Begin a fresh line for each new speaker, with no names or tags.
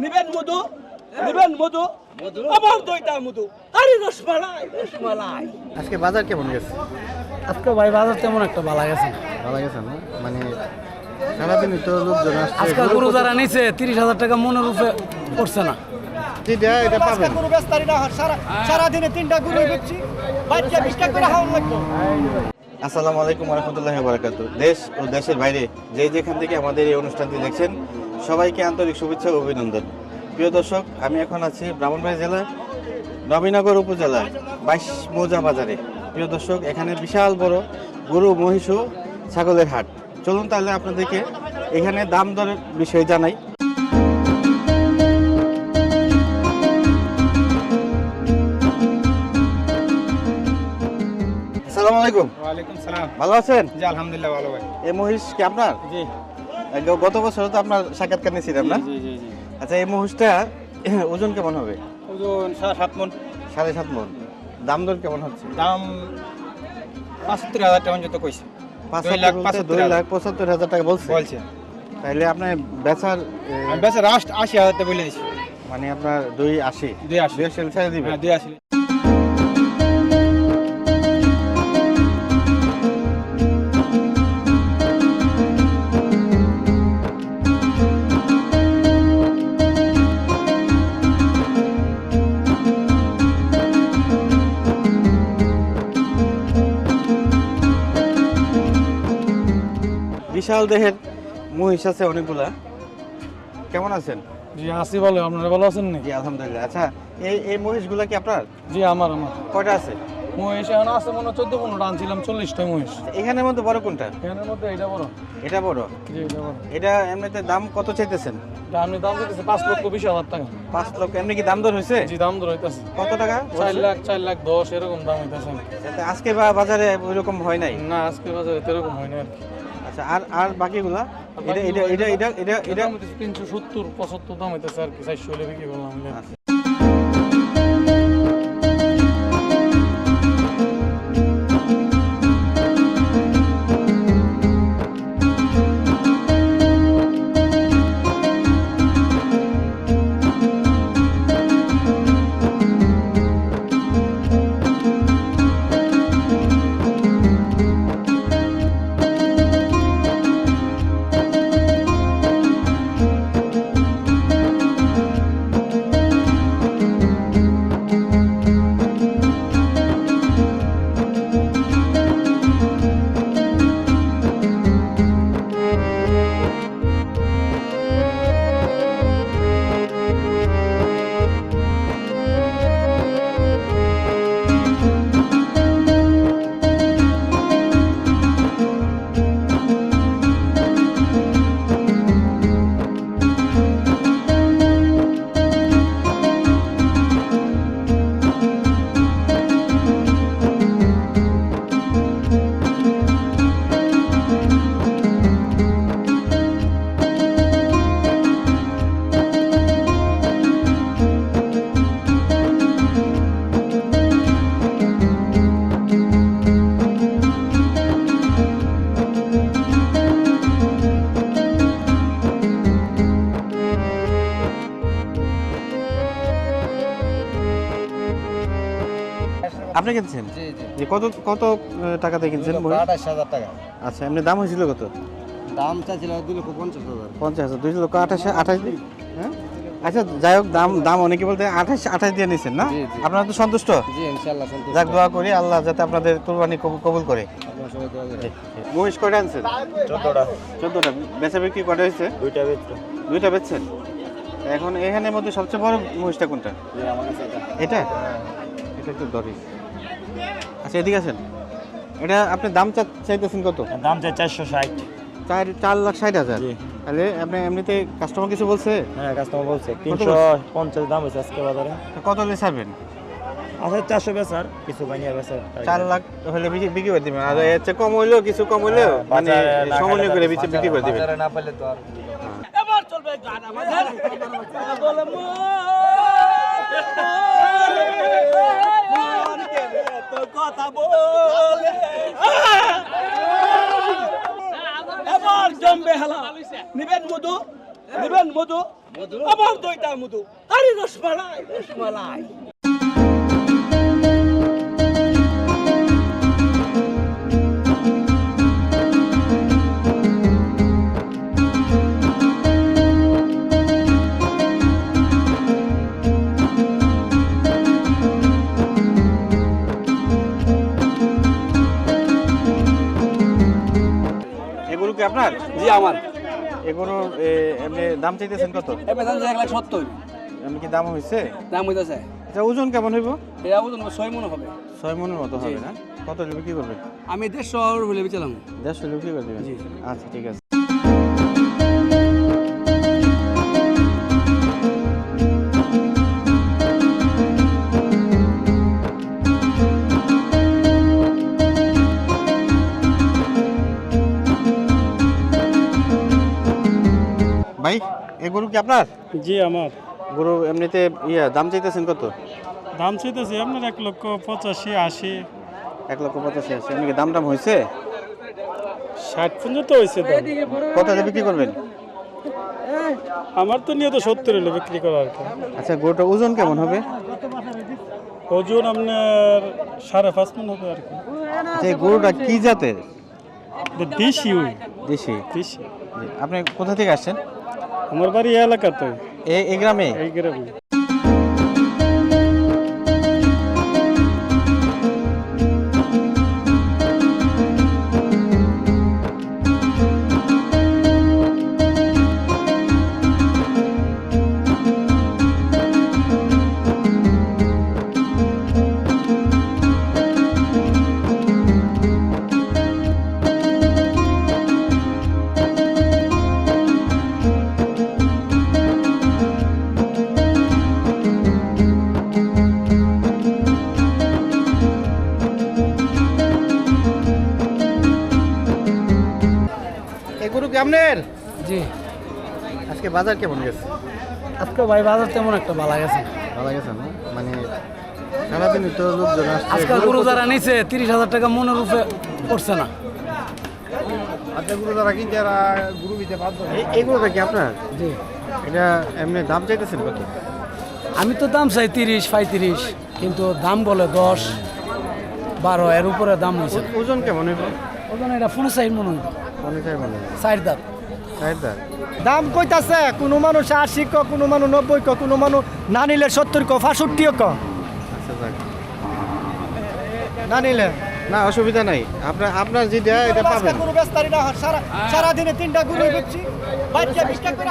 নিবেন মধু? নিবেন মধু? আমার দইটা মধু। আরে রসমালাই রসমালাই।
আজকে বাজার কেমন গেছে?
আজকে ভাই বাজার তেমন একটা ভালো গেছে।
ভালো গেছে না? মানে সারাদিনই তো লোকজন আসছে
আজকাল গরু যারা নিছে তিরিশ হাজার টাকা মনের রূপে পড়ছে না।
খাওয়ান
আসসালামু আলাইকুম রহমতুল্লাহ বারাকাত দেশ ও দেশের বাইরে যে যেখান থেকে আমাদের এই অনুষ্ঠানটি দেখছেন সবাইকে আন্তরিক শুভেচ্ছা ও অভিনন্দন। প্রিয় দর্শক আমি এখন আছি ব্রাহ্মণবাড়ি জেলার নবীনগর উপজেলার বাইশ মৌজা বাজারে। প্রিয় দর্শক এখানে বিশাল বড় গরু মহিষ ও ছাগলের হাট। চলুন তাহলে আপনাদেরকে এখানে দাম দরের বিষয়ে জানাই। আসসালামু আলাইকুম।
ওয়ালাইকুম সালাম।
ভালো আছেন?
জি আলহামদুলিল্লাহ ভালো ভাই।
এই মহিষ কি আপনার?
জি।
গত বছর তো আপনার সাক্ষাৎকার নিয়েছিলাম না? আচ্ছা এই মহিষটা ওজন কেমন হবে?
ওজন সাড়ে সাত মন।
সাড়ে সাত মন। দাম দর কেমন হচ্ছে?
দাম পঁচাত্তর হাজার টাকা যত কইছে।
পাঁচ
দুই
লাখ
পঁচাত্তর
দুই
হাজার।
লাখ পঁচাত্তর হাজার টাকা বলছে?
বলছে।
তাহলে আপনার বেচার
বেশি রাস্ট আশি হাজার টাকা বলে দিছি।
মানে আপনার দুই আশি।
দুই আশি।
ছেড়ে দিবে
হ্যাঁ দুই আশি।
বিশাল দেহের মহিষ আছে অনেকগুলা। কেমন আছেন?
জি আসি ভালো। আপনারা ভালো আছেন নাকি?
আলহামদুলিল্লাহ। আচ্ছা এই এই মহিষগুলা কি আপনার?
জি আমার আমার।
কয়টা আছে?
মহিষ এখন আছে মনে হয় চোদ্দ পনেরোটা। আনছিলাম চল্লিশটা মহিষ।
এখানের মধ্যে বড় কোনটা?
এখানের মধ্যে এটা বড়।
এটা বড়?
জি এটা বড়।
এটা এমনিতে দাম কত চাইতেছেন?
আপনি দাম দিতেছে পাঁচ লক্ষ বিশ হাজার টাকা।
পাঁচ লক্ষ। এমনি কি দাম দর হয়েছে?
জি দাম ধরে হইতেছে।
কত টাকা?
চার লাখ চার লাখ দশ এরকম দাম হইতেছে।
আজকে বা বাজারে ওইরকম হয় নাই?
না আজকে বাজারে এরকম হয় না আর কি।
আচ্ছা আর আর বাকিগুলা? এটা এটা এটা এটা এটা এটা
তিনশো সত্তর পঁচাত্তর দাম হইতেছে আর কি চারশো হলে বিক্রি করলাম
আপনি কিনছেন?
জি জি।
যে কত কত টাকাতে কিনছেন মহিষ?
আঠাশ হাজার টাকা।
আচ্ছা এমনি দাম হয়েছিল কত?
দাম চাইছিল দুই লক্ষ পঞ্চাশ হাজার।
পঞ্চাশ হাজার দুই লক্ষ আঠাশ হ্যাঁ? আচ্ছা যাই হোক দাম দাম অনেকে বলতে আঠাশ আঠাশ দিয়ে নিয়েছেন না?
জি, জি।
আপনারা তো সন্তুষ্ট?
জি ইনশাল্লাহ সন্তুষ্ট।
যাক দোয়া করি আল্লাহ যাতে আপনাদের কোরবানি কবুল করে।
আপনার সবাই দোয়া করে।
মহিষ কয়টা আনছেন?
চোদ্দটা।
চোদ্দটা। বেচা বিক্রি কটা হয়েছে?
দুইটা বেচটা
দুইটা বেচছেন? এখন এখানের মধ্যে সবচেয়ে বড় মহিষটা কোনটা?
জি আমার কাছে এটা।
এটা? এটা একটু দরি আচ্ছা এদিকে আছেন এটা আপনি দাম চাইতেছেন কত?
দাম চাই চারশো ষাট।
চার চার লাখ ষাট হাজার। তাহলে আপনি এমনিতে কাস্টমার কিছু বলছে?
হ্যাঁ কাস্টমার বলছে। তিনশো পঞ্চাশ দাম হয়েছে আজকে বাজারে।
তো কত হলে ছাড়বেন?
আচ্ছা চারশো বেচার। কিছু বানিয়ে বেচার।
চার লাখ হলে বিক্রি বিক্রি করে দিবেন। আর এর চেয়ে কম হইলেও কিছু কম হইলেও
হ্যাঁ,
মানে সমন্বয় করে বিক্রি করে দিবেন।
না পেলে তো আর এবার চলবে গান আমাদের বলে এত কথা বলে। এবার জমবে হেলা। নিবেন মধু? নিবেন মধু? আমার দইটা মধু। আরে রসমালাই। রসমালাই।
জি আমার।
এগুলোর এমনি দাম চাইতেছেন কত?
এমনি দাম এক লাখ সত্তর।
এমনি কি দাম হয়েছে
দাম হইতেছে।
এটা ওজন কেমন হইব?
এটা ওজন ছয় মন হবে।
ছয় মনের মতো হবে না? কত বিক্রি করবেন?
আমি দেড়শো হলে বেচালাম
দেড়শো বিক্রি করে দেবেন? আচ্ছা ঠিক আছে। ভাই এ গরু কি আপনার?
জি আমার।
গরু এমনিতে ইয়া দাম চাইতেছেন কত?
দাম চাইতেছি আপনার এক লক্ষ পঁচাশি আশি।
এক লক্ষ পঁচাশি আছে এমনি দাম দাম হয়েছে
ষাট পর্যন্ত হয়েছে দাম।
কত বিক্রি করবেন?
আমার তো নিয়ে তো সত্তর হলো বিক্রি করা আর কি।
আচ্ছা গরুটার ওজন কেমন হবে?
ওজন আপনার সাড়ে পাঁচ মন হবে আর কি।
আচ্ছা এই গরুটা কি জাতের?
দেশি ওই।
দেশি।
দেশি।
আপনি কোথা থেকে আসছেন?
আমার বাড়ি এলাকাতে
এই গ্রামে?
এই গ্রামে।
আপনার
জি।
আজকে বাজার কেমন গেছে?
আজকে ভাই বাজার তেমন একটা ভালো গেছে।
ভালো গেছে না? মানে সারাদিন তো লোকজন আসছে
আজকাল গরু যারা নিছে তিরিশ হাজার টাকা মনের রূপে পড়ছে না।
আচ্ছা এই- এই গরুটা কি আপনার?
জি।
এটা এমনি দাম চাইতেছেন কত?
আমি তো দাম চাই তিরিশ পঁয়ত্রিশ কিন্তু দাম বলে দশ বারো এর উপরে দাম হয়েছে
ওজন কেমন
ওজন এটা ফোনে চাই মনে হয়।
অনেক ভালো। হয়
চার
দাম
দাম কইতাছে কোনো মানুষ আশি ক কোনো মানুষ নব্বই ক কোনো মানুষ না নিলে সত্তর ক ফাঁষট্টি ক।
আচ্ছা যাক।
না নিলে?
না অসুবিধা নাই। আপনার আপনার যেটা এটা পাবেন।
সারাদিনে তিনটা গুলো বেচছি বাচ্চা বিশটা করে